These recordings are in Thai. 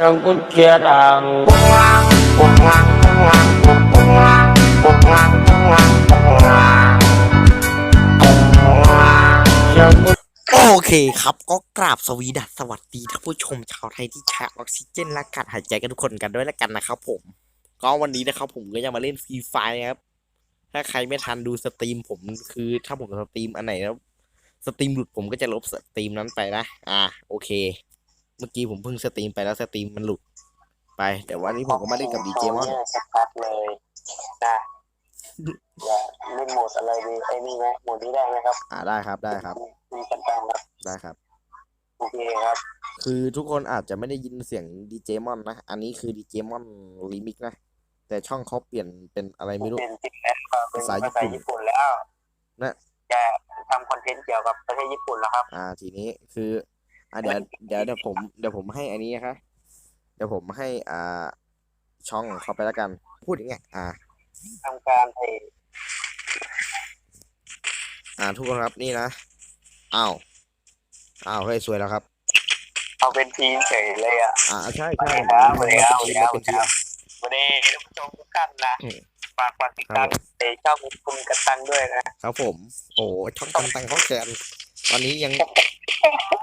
Yang kucirang Pungang, pungang, pungang, pungang, pungang, pungang, pungang, pungang. Yang โอเคครับก็กราบสวีดัสสวัสดีท่านผู้ชมชาวไทยที่ใช้ออกซิเจนและกาศหายใจกันทุกคนกันด้วยแล้วกันนะครับผม ก็วันนี้นะครับผมก็จะมาเล่นฟรีไฟครับ ถ้าใครไม่ทันดูสตรีมผมคือถ้าผมสตรีมอันไหนแล้ว สตรีมหลุดผมก็จะลบสตรีมนั้นไปนะ อ่าโอเค เมื่อกี้ผมเพิ่งสตรีมไปแล้วสตรีมมันหลุดไป แต่วันนี้ผมก็มาเล่นกับดีเจมอนสักพักเลยนะอย่าเล่นโหมดอะไรดีไอ้นี่ไหมโหมดนี้ได้ไหมครับ อ่าได้ครับได้ครับมีกันตังครับได้ครับโอเคครับ คือทุกคนอาจจะไม่ได้ยินเสียงดีเจมอนนะ อันนี้คือดีเจมอนรีมิกนะ แต่ช่องเขาเปลี่ยนเป็นอะไรไม่รู้เป็นจริงแล้วครับเป็นภาษาญี่ภาปุ่ษานญี่ปุ่นแล้วนะจะทำคอนเทนต์เกี่ยวกับประเทศญี่ปุ่นแล้วครับ อ่า ทีนี้คือ อ่าเดี๋ยวเดี๋ยวเดี๋ยวผมเดี๋ยวผมให้อันนี้นะคะเดี๋ยวผมให้อ่าช่องของเขาไปแล้วกัน พูดอย่างเงี้ยอ่าทำการไอ้อ่าทุกคนครับนี่นะอ้าวอ้าวเฮ้ยสวยแล้วครับเอาเป็นทีมเฉยเลยอะอ่าใช่สวัใช่สดีครับสวัสดีครับมันสวัสดีเป็นครับทีมวันนี้ท่านผู้ชมทุกท่านนะอืมฝากฝากติดตามในช่องคุณกันตังด้วยนะครับผม โอ้ช่องตังตังเขาแกน ตอนนี้ยัง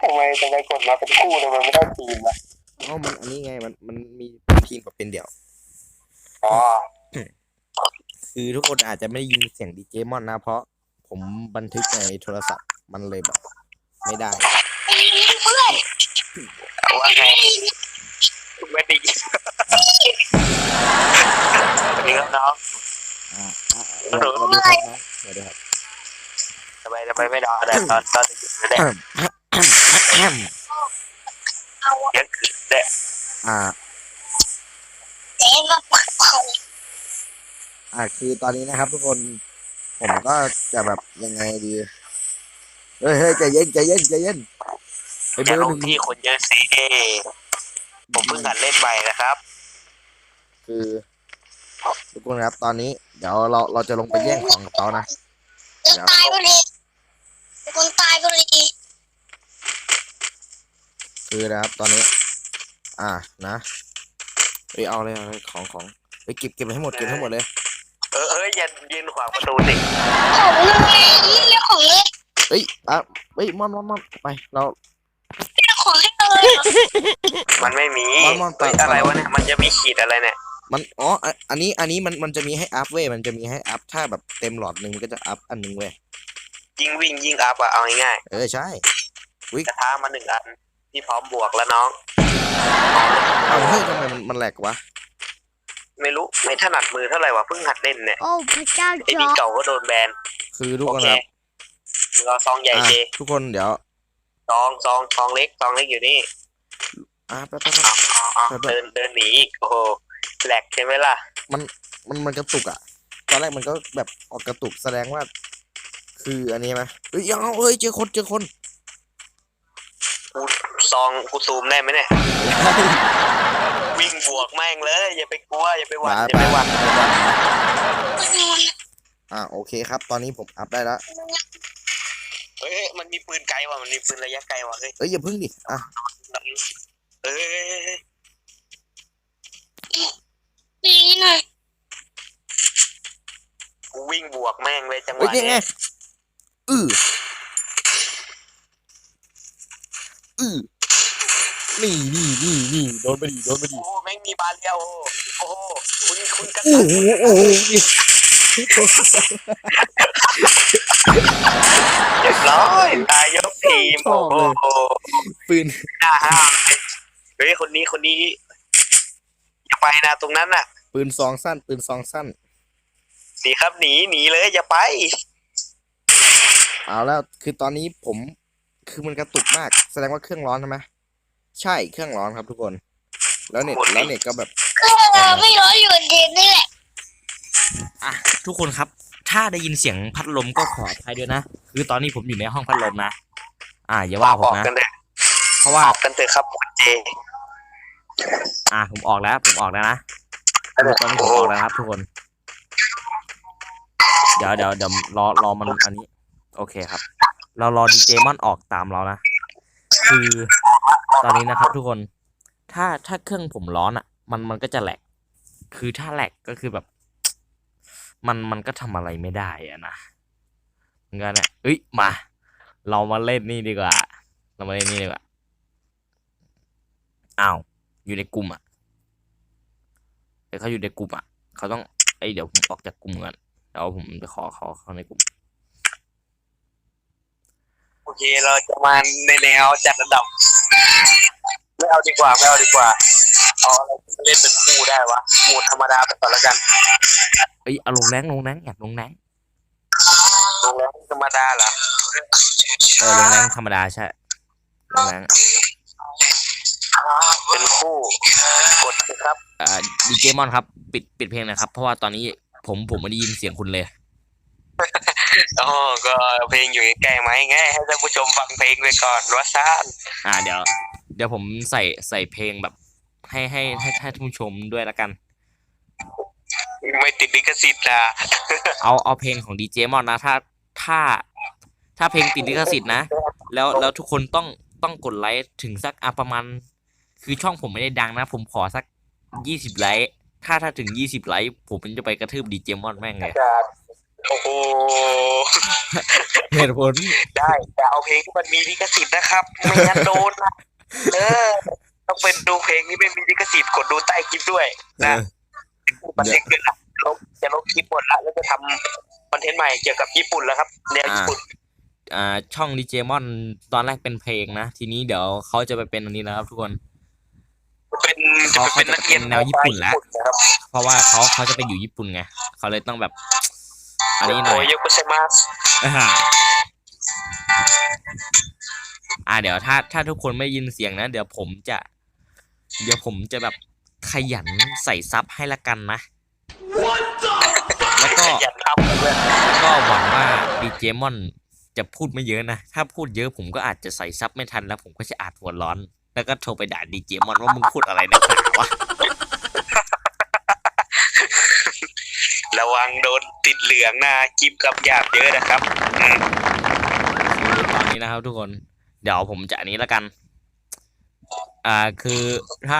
ทำไมทำไมกดมาเป็นคู่ทำไมไม่ได้ทีมอะเอ้ามันอันนี้ไงมันมันมีทีมกับเป็นเดี่ยว อ๋อ คือทุกคนอาจจะไม่ได้ยินเสียงดีเจมอนนะ เพราะผมบันทึกในโทรศัพท์มันเลยแบบ ไม่ได้ว่าไงไม่ได้ยินสวัสดีครับน้องอ่าอ่าสวัสดีครับน้องสวัสดีครับทำไมทำไมไม่นอนแต่ตอนตอนดึกๆไม่ได้เที่ยงคืนได้อ่าอ่าคือตอนนี้นะครับ ทุกคน ผมก็จะแบบยังไงดีเฮ้ยเฮ้ยใจเย็นใจเย็นใจเย็นไอ้เบจะอร์ลหงนึ่งที่คนเยอะสิผมเพิ่งหัดเล่นใหม่นะครับ คือ ทุกคนครับ ตอนนี้ เดี๋ยวเราเราจะลงไปแย่งของกับเขานะ จะตายไปเลย คนตายไปเลยคือนะครับตอนนี้ อ่านะเอ้ยเอาเลยเอาเลยของของไปเก็บเก็บให้หมดเก็บให้หมดเลย เออเอออย่ายืนขวางประตูสิของเลยนี่เรียกของเลยเอ้ยอะเอ้ยมอนมอนมอนไปเราเรียกของให้เลยมันไม่มีมันมันเฮ้ยอะไรวะเนี่ยมันจะมีขีดอะไรเนี่ยมันอ๋ออะอันนี้อันนี้มันมันจะมีให้อัพเว้ยมันจะมีให้อัพถ้าแบบเต็มหลอดหนึ่งมันก็จะอัพอันหนึ่งเว้ย ยิ่งวิ่งยิ่งอัพอะเอาง่ายเออใช่ๆกระทะมาหนึ่งอันที่พร้อมบวกแล้วน้อง เอาเฮ้ยทำไมมันมันแหลกวะไม่รู้ไม่ถนัดมือเท่าไหร่วะเพิ่งหัดเล่นเนี่ยโอ้พระเจ้าไอ้จอนี่เก่าก็โดนแบนคือทุกโอคนเคครับมึงเอาซองใหญ่อะเจทุกคนเดี๋ยวซองซองซองเล็กซองเล็กอยู่นี่อะแป๊บแป๊บแป๊บอ๋ออ๋อครับ เดินเดินหนีอีกโอ้โหแหลกใช่ไหมล่ะมันมันกระตุกอะตอนแรกมันก็แบบออกกระตุกแสดงว่า คืออันนี้ไหมเฮ้ยยังเอาเฮ้ยเจอคนเจอคนกูซองกูซูมได้ไหมเนี่ย วิ่งบวกแม่งเลย อย่าไปกลัว อย่าไปหวั่นอย่าไปหวั่นอ่าโอเคครับ ตอนนี้ผมอัพได้แล้วเฮ้ยมันมีปืนไกลว่ะมันมีปืนระยะไกลว่ะเฮ้ยเอ้ยอย่าพึ่งดิอะเอ้ยนี่หน่อยกูวิ่งบวกแม่งเลยจังหเฮ้ยวะนี่ไงเนี้ย อืออือนี่นี่นี่นี่โดนไปดิโดนไปดิโอ้โหแม่งมีบาเรียวโอ้โหคุณคุณกระโอ้ตุกโหโอ้โหนี่เรียบร้อยตายยกทีมโอ้โหปืนหน้าห้ามเลยเฮ้ยคนนี้คนนี้อย่าไปนะตรงนั้นน่ะ ปืนซองสั้น ปืนซองสั้นหนีครับหนีหนีเลยอย่าไป เอาแล้วคือตอนนี้ผมคือมันกระตุกมาก แสดงว่าเครื่องร้อนใช่ไหมใช่เครื่องร้อนครับทุกคน แล้วเน็ตโอ้โหแล้วเน็ตก็แบบก็ไม่ร้อยอยู่เย็นนี่แหละอะทุกคนครับ ถ้าได้ยินเสียงพัดลมก็ขออภัยด้วยนะ คือตอนนี้ผมอยู่ในห้องพัดลมนะ อ่าอย่าว่าผอมอกนะกันเถอะเพราะว่าออกกันเถอะครับคุณเจอ่าผมออกแล้ว ผมออกแล้วนะตอนนี้ผมออกแล้วนะครับทุกคน เดี๋ยวเดี๋ยวเดี๋ยวรอรอมันอันนี้ โอเคครับ เรารอดีเจมอนออกตามเรานะ คือตอนนี้นะครับทุกคน ถ้าถ้าเครื่องผมร้อนอะ มันมันก็จะแหลก คือถ้าแหลกก็คือแบบ มันมันก็ทำอะไรไม่ได้อะนะงั้นเนี่ยเอ้ย มา เรามาเล่นนี่ดีกว่า เรามาเล่นนี่ดีกว่า อ้าว อยู่ในกลุ่มอะเดี๋ยวเขาอยู่ในกลุ่มอะ เขาต้องไอยเดี๋ยวผมออกจากกลุ่มก่อนเดี๋ยวผมไปขอเขาเข้าในกลุ่ม โอเค เราจะมาในแนวจัดระดับ ไม่เอาดีกว่าไม่เอาดีกว่าเอาอะไรที่เล่นเป็นคู่ได้วะหมูธรรมดาไปก่อนแล้วกันเอ้ยเอาลงแรงลงแรงอยากลงแรงลงแล้วธรรมดาเหรอเออลงแรงธรรมดาใช่ลงแรงเป็นคู่กดสิครับอ่าดีเจมอนครับ ปิดปิดเพลงหนะครับ เพราะว่าตอนนี้ผมผมไม่ได้ยินเสียงคุณเลย อ๋อก็เพลงอยู่ใกล้ๆไหมไงให้ท่านผู้ชมฟังเพลงไปก่อนว่าซ่านอ่าเดี๋ยว เดี๋ยวผมใส่ใส่เพลงแบบ ให้ให้ให้ให้ท่านผู้ชมด้วยละกัน ไม่ติดลิขสิทธิ์นะเอาเอาเพลงของดีเจมอนนะถ้าถ้า ถ้าเพลงติดลิขสิทธิ์นะ แล้วแล้วทุกคนต้องต้องกดไลค์ถึงสักอะประมาณ คือช่องผมไม่ได้ดังนะ ผมขอสักยี่สิบไลค์ถ้าถ้าถึงยี่สิบไลค์ผมจะไปกระทืบดีเจมอนแม่งเลย โอ้โห เหตุผล ได้แต่เอาเพลงที่มันมีลิขสิทธิ์นะครับ ไม่งั้นโดนนะเออต้องเป็นดูเพลงที่ไม่มีลิขสิทธิ์กดดูใต้คลิปด้วยเอนะอมันเด็กเกินละลบจะลบคลิปหมดละแล้วจะทำคอนเทนต์ใหม่เกี่ยวกับญี่ปุ่นแล้วครับแนวญี่ปุ่นอ่าช่องดีเจมอนตอนแรกเป็นเพลงนะ ทีนี้เดี๋ยวเขาจะไปเป็นอันนี้นะครับทุกคน เป็นเขาจะเป็นนักเรียนเขาจะเป็นแนวญี่ปุ่นแล้วนะครับเพราะว่าเขาเขาจะไปอยู่ญี่ปุ่นไงเขาเลยต้องแบบ อันนี้หน่โอ้อยยยกเซมาสอ่าอ่าเดี๋ยวถ้าถ้าทุกคนไม่ยินเสียงนะ เดี๋ยวผมจะ เดี๋ยวผมจะแบบขยันใส่ซับให้ละกันนะ แล้วก็อย่าทำเลยแล้วก็หวังว่าดีเจมอนจะพูดไม่เยอะนะ ถ้าพูดเยอะผมก็อาจจะใส่ซับไม่ทันแล้วผมก็จะอาจหัวร้อน แล้วก็โทรไปด่าดีเจมอนว่ามึงพูดอะไรนักหนาวะ งโดนติดเหลืองนะจิบกับหยาบเยอะนะครับอืมคือตอนนี้นะครับทุกคน เดี๋ยวผมจะอันนี้แล้วกัน อ่าคือถ้า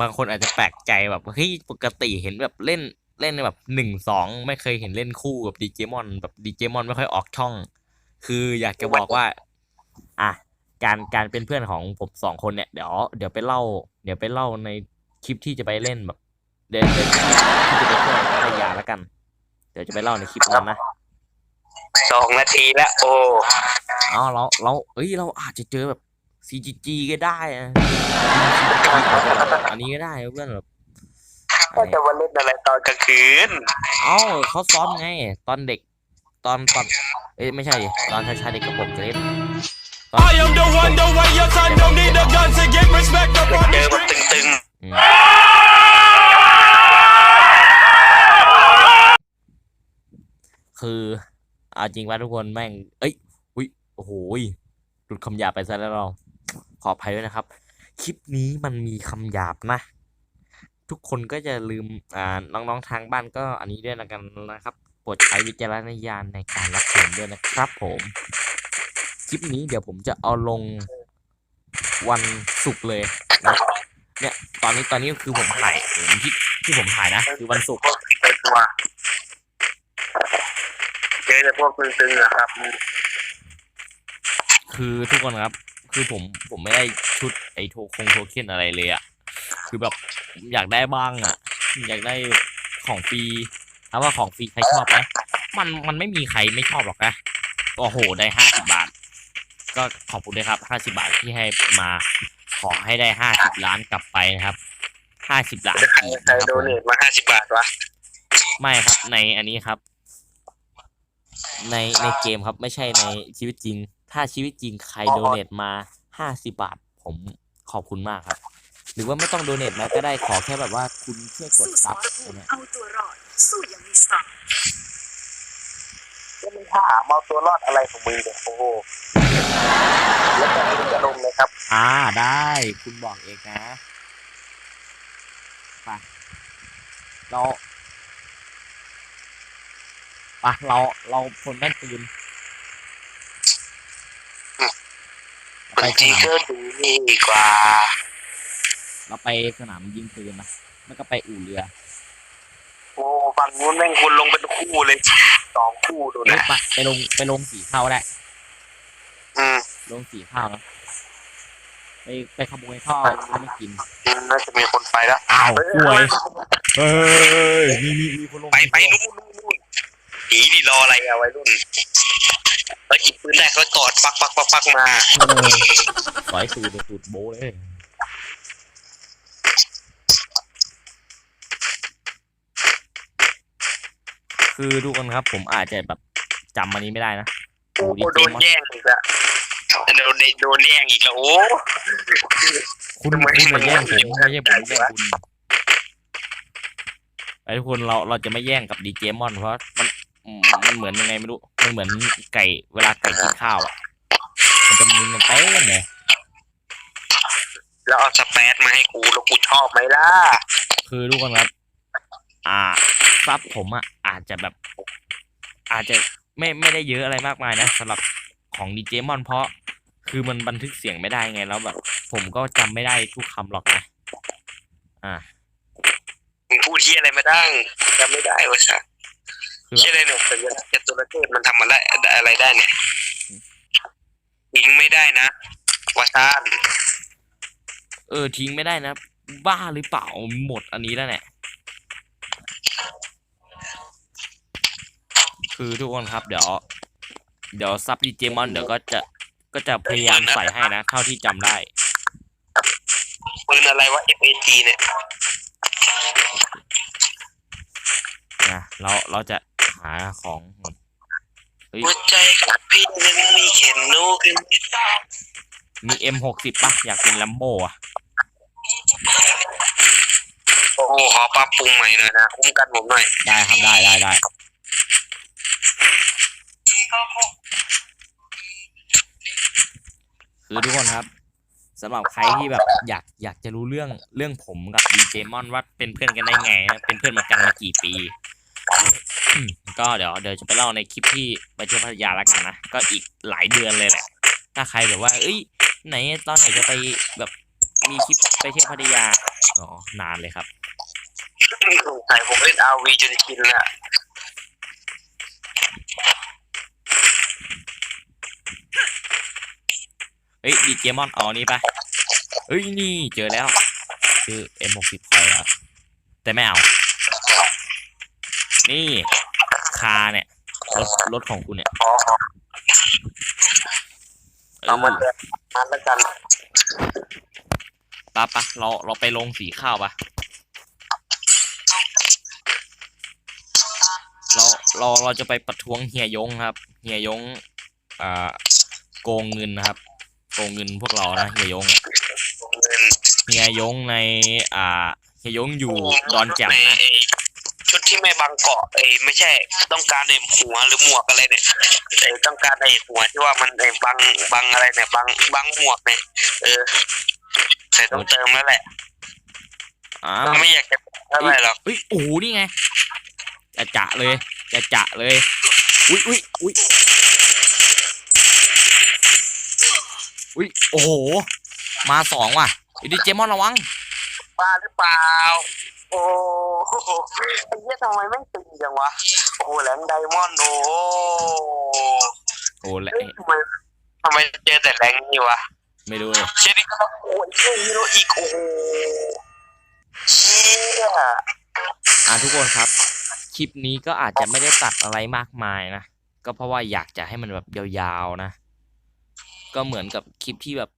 บางคนอาจจะแปลกใจแบบเฮ้ยปกติเห็นแบบเล่นเล่นแบบหนึ่งสองไม่เคยเห็นเล่นคู่กับดีเจมอนแบบดีเจมอนไม่ค่อยออกช่อง คืออยากจะบอกว่า อะการการเป็นเพื่อนของผมสองคนเนี่ยเดี๋ยวเดี๋ยวไปเล่า เดี๋ยวไปเล่าในคลิปที่จะไปเล่นแบบ เดินเดินที่จะไปเที่ยวพัทยาแล้วกัน เดี๋ยวจะไปเล่าในคลิปนั้นนะสองนาทีแล้วโอ้อ๋อเราเราเอ้ยเราอาจจะเจอแบบ CGG ก็ได้อะอันนี้ก็ได้เพื่อนแบบก็จะมาเล่นอะไรตอนกลางคืน เอ้าเขาซ้อมไง ตอนเด็ก ตอนตอนเอ้ยไม่ใช่ดิตอนชายๆเด็กกับผมจะเล่น I am the one, the way your son don't need a gun to get respect up on เจ the อมัน street. ตึง อืม คือเอาจริงว่าทุกคนแม่ง เอ้ยอุ้ยโอ้โหยหลุดคำหยาบไปซะแล้วเราขออภัยด้วยนะครับ คลิปนี้มันมีคำหยาบนะ ทุกคนก็จะลืมอ่าน้องๆทางบ้านก็อันนี้ด้วยนะกันนะครับโปรดใช้วิจารณญาณในการรับชมด้วยนะครับ ผม คลิปนี้เดี๋ยวผมจะเอาลงวันศุกร์เลยนะเนี่ยตอนนี้ตอนนี้คือผมถ่ายผมที่ที่ผมถ่ายนะ คือวันศุกร์ เป็นตัวเจอแต่พวกตึงๆนะครับ คือทุกคนครับ คือผมผมไม่ได้ชุดไอโทคงโทเค็นอะไรเลยอะคือแบบผมอยากได้บ้างอะอยากได้ของฟรีถามว่าของฟรีใครชอบไหมมันมันไม่มีใครไม่ชอบหรอกนะโอ้โหได้ห้าสิบาท ก็ขอบคุณด้วยครับห้าสิบาทที่ให้มาขอให้ได้ห้าสิบล้านกลับไปนะครับห้าสิบล้านใครกีบใครนะครับโดผมเนทมาห้าสิบบาทวะไม่ครับในอันนี้ครับ ในในเกมครับไม่ใช่ในชีวิตจริง ถ้าชีวิตจริงใครโดเนทมาห้าสิบาท ผมขอบคุณมากครับ หรือว่าไม่ต้องโดเนทมาก็ได้ขอแค่แบบว่าคุณช่วยกดสู้สซับมรภูมิเนี่ยเอาตัวรอดสู้อย่างมีสติแล้วมึงถามเอาตัวรอดอะไรของมึงเนี่ยโอ้โหแล้วแต่มึงจะลงเลยครับ อ่าได้คุณบอกเองนะไปเรา ไปเราเราพลแม่นปืนบางทีก็ดูนี่ดีกว่า เราไปสนามยิงปืนนะแล้วก็ไปอู่เรือโอ้ฝั่งนู้นแม่งคนลงเป็นคู่เลยสองคู่ดูเฮ้ยนะไปไปลงไปลงสีข้าวได้ อืมลงสีข้าวนะไปไปขโมยข้าวไม่กินน่าจะมีคนไปแล้วอ้าวเฮ้ยกล้วยเฮ้ยมีมีมีคนลงไปไปนู่นนู่นนู่น หนีดิรออะไรอะวัยรุ่นเขาหยิบปืนได้เขากอดปักปักปักปักมาเออสอยตูดตูดโบเลย คือทุกคนครับ ผมอาจจะแบบจำอันนี้ไม่ได้นะโอ้โหโดนแย่งอีกแล้วโดนโดนแย่งอีกแล้วโอ้คุณทำไมคุณมาแย่งผมมันไม่ใช่ผมแย่งคุณไอ้ทุกคนเราเราจะไม่แย่งกับดีเจมอนเพราะมัน มันเหมือนยังไงไม่รู้ มันเหมือนไก่เวลาไก่กินข้าวอะ มันจะมีมันเต้นเลยแล้วเอาสเปซมาให้กูแล้วกูชอบไหมล่ะ คือทุกคนครับ อ่าซับผมอะอาจจะแบบ อาจจะไม่ไม่ได้เยอะอะไรมากมายนะสำหรับของดีเจมอนเพราะ คือมันบันทึกเสียงไม่ได้ไงแล้วแบบ ผมก็จำไม่ได้ทุกคำหรอกนะ อ่า มึงพูดที่อะไรมาดั้งจำไม่ได้วะค่ะ คือแบบเชื่อเลยเนี่ยสัญลักษณ์จตุรเทพมันทำมาได้อะไรได้เนี่ยยิงไม่ได้นะวาซานเออทิ้งไม่ได้นะ บ้าหรือเปล่าหมดอันนี้แล้วเนี่ยคือทุกคนครับ เดี๋ยว เดี๋ยวซับดีเจมอนเดี๋ยวก็จะก็จะพยายามใส่ให้นะเท่าที่จำได้ปืนอะไรวะ FAG เนี่ยนะเราเราจะหาของเฮ้ยหัวใจกับพี่นั้นมีเข็นนูกันมีเอ็มหกสิบปะอยากเป็นลัมโบอะ โอ้โหขอปรับปรุงใหม่หน่อยนะคุ้มกันผมหน่อยได้ครับได้ได้ได้คือทุกคนครับสำหรับใครที่แบบอยากอยากจะรู้เรื่องเรื่องผมกับดีเจมอนว่าเป็นเพื่อนกันได้ไงนะเป็นเพื่อนมากันมากี่ปีอืม ก็เดี๋ยวเดี๋ยวจะไปเล่าในคลิปที่ไปเที่ยวพัทยาแล้วกันนะ ก็อีกหลายเดือนเลยแหละ ถ้าใครแบบว่า เอ้ย ไหนตอนไหนจะไปแบบมีคลิปไปเที่ยวพัทยา อ๋อ นานเลยครับสงสัยผมเล่น RV จนชินละเฮ้ยดีเจมอนเอาอันนี้ไปเฮ้ย นี่เจอแล้ว คือ M60 คอยแล้ว แต่ไม่เอา นี่คาเนี่ยรถรถของคุณเนี่ยขอขอเอเอามาอเดือนนั้นแล้วกันปะปะเราเราไปลงสีข้าวปะเราเราเราจะไปประท้วงเฮียยงครับ เฮียยงอ่าโกงเงินนะครับ โกงเงินพวกเรานะเฮียยงอะเงินเฮียยงใน อ่าเฮียยงอยู่ดอนแจ่มนะไอ้ชุด ที่ไม่บังเกาะไอ้ไม่ใช่ ต้องการไอ้หัวหรือหมวกอะไรเนี่ยไอ้ต้องการไอ้หัวที่ว่ามันไอ้บังบังอะไรเนี่ยบังบังหมวกเนี่ยเออแต่ต้องเติมแล้วแหละอ้าวไม่อยากจะเท่าไหร่หรอกเฮ้ยโอ้โหนี่ไงจะจะเลยจะจะเลยอุ้ยอุ้ยอุ้ยอุ้ยโอ้โหมาสองว่ะไอ้ดิเจมอนระวังบ้าหรือเปล่า โอ้โหไอ้เหี้ยทำไมไม่ตึงจังวะ โอ้โหแหลงไดมอนด์โอ้โหโอ้แหละเฮ้ยทำไมทำไมเจอแต่แหลงนี่วะ ไม่รู้เลยเชนี่ก็ต้องโอ้ยเชื่อฮีโร่อีกโอ้โหเชี่ยอะทุกคนครับ คลิปนี้ก็อาจจะไม่ได้ตัดอะไรมากมายนะ ก็เพราะว่าอยากจะให้มันแบบยาวๆนะ ก็เหมือนกับคลิปที่แบบ